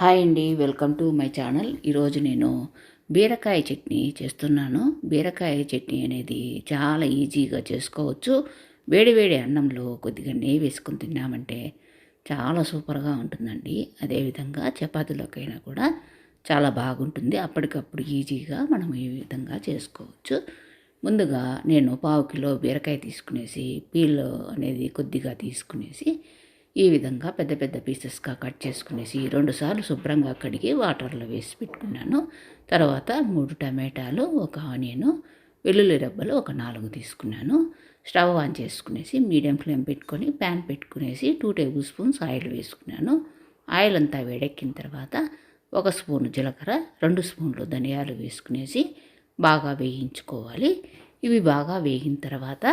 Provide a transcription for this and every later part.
Hi అండి welcome to my channel. ఈరోజు నేను బీరకాయ చట్నీ చేస్తున్నాను. బీరకాయ చట్నీ అనేది చాలా ఈజీగా చేసుకోవచ్చు. వేడి వేడి అన్నంలో కొద్దిగా నెయ్యి వేసుకుని తిన్నామంటే చాలా సూపర్గా ఉంటుందండి. అదేవిధంగా చపాతీలోకైనా కూడా చాలా బాగుంటుంది. అప్పటికప్పుడు ఈజీగా మనం ఈ విధంగా చేసుకోవచ్చు. ముందుగా నేను పావు కిలో బీరకాయ తీసుకునేసి పీల్ అనేది కొద్దిగా తీసుకునేసి ఈ విధంగా పెద్ద పెద్ద పీసెస్గా కట్ చేసుకునేసి రెండుసార్లు శుభ్రంగా కడిగి వాటర్లో వేసి పెట్టుకున్నాను. తర్వాత మూడు టమాటాలు ఒక ఆనియను వెల్లుల్లి రెబ్బలు ఒక నాలుగు తీసుకున్నాను. స్టవ్ ఆన్ చేసుకునేసి మీడియం ఫ్లేమ్ పెట్టుకొని ప్యాన్ పెట్టుకునేసి టూ టేబుల్ స్పూన్స్ ఆయిల్ వేసుకున్నాను. ఆయిల్ అంతా వేడెక్కిన తర్వాత ఒక స్పూన్ జీలకర్ర రెండు స్పూన్లు ధనియాలు వేసుకునేసి బాగా వేయించుకోవాలి. ఇవి బాగా వేగిన తర్వాత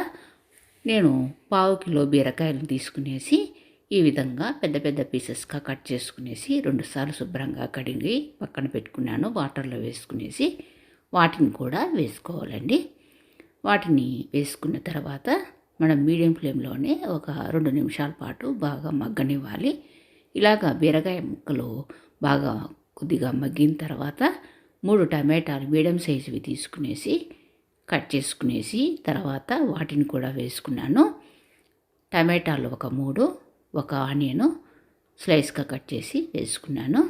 నేను పావు కిలో బీరకాయలు తీసుకునేసి ఈ విధంగా పెద్ద పెద్ద పీసెస్గా కట్ చేసుకునేసి రెండుసార్లు శుభ్రంగా కడిగి పక్కన పెట్టుకున్నాను వాటర్లో వేసుకునేసి వాటిని కూడా వేసుకోవాలండి. వాటిని వేసుకున్న తర్వాత మనం మీడియం ఫ్లేమ్లోనే ఒక రెండు నిమిషాల పాటు బాగా మగ్గనివ్వాలి. ఇలాగా బీరకాయ ముక్కలు బాగా కొద్దిగా మగ్గిన తర్వాత మూడు టమాటాలు మీడియం సైజువి తీసుకునేసి కట్ చేసుకునేసి తర్వాత వాటిని కూడా వేసుకున్నాను. టమాటాలు ఒక మూడు ఒక ఆనియను స్లైస్గా కట్ చేసి వేసుకున్నాను.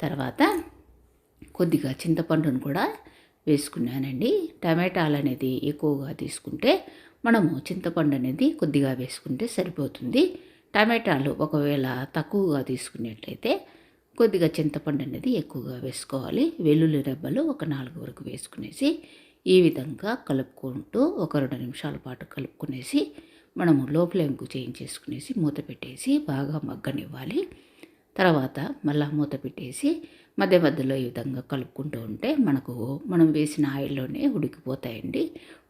తర్వాత కొద్దిగా చింతపండును కూడా వేసుకున్నానండి. టమాటాలు అనేది ఎక్కువగా తీసుకుంటే మనము చింతపండు అనేది కొద్దిగా వేసుకుంటే సరిపోతుంది. టమాటాలు ఒకవేళ తక్కువగా తీసుకున్నట్లయితే కొద్దిగా చింతపండు అనేది ఎక్కువగా వేసుకోవాలి. వెల్లుల్లి రెబ్బలు ఒక నాలుగు వరకు వేసుకునేసి ఈ విధంగా కలుపుకుంటూ ఒక రెండు నిమిషాల పాటు కలుపుకునేసి మనము లో ఫ్లేమ్కు చేయించేసుకునేసి మూత పెట్టేసి బాగా మగ్గనివ్వాలి. తర్వాత మళ్ళా మూత పెట్టేసి మధ్య మధ్యలో ఈ విధంగా కలుపుకుంటూ ఉంటే మనకు మనం వేసిన ఆయిల్లోనే ఉడికిపోతాయండి.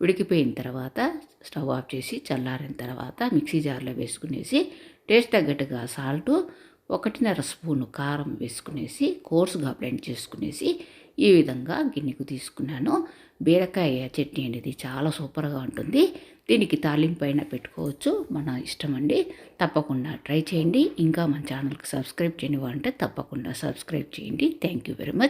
ఉడికిపోయిన తర్వాత స్టవ్ ఆఫ్ చేసి చల్లారిన తర్వాత మిక్సీ జార్లో వేసుకునేసి టేస్ట్ తగ్గట్టుగా సాల్టు ఒకటిన్నర స్పూను కారం వేసుకునేసి కోర్సుగా బ్లెండ్ చేసుకునేసి ఈ విధంగా గిన్నెకు తీసుకున్నాను. బీరకాయ చట్నీ అనేది చాలా సూపర్గా ఉంటుంది. దీనికి తాలింపు పైన పెట్టుకోవచ్చు. మన ఇష్టం అండి. తప్పకుండా ట్రై చేయండి. ఇంకా మన ఛానల్కి సబ్స్క్రైబ్ చేయని వాళ్ళంటే తప్పకుండా సబ్స్క్రైబ్ చేయండి. Thank you very much.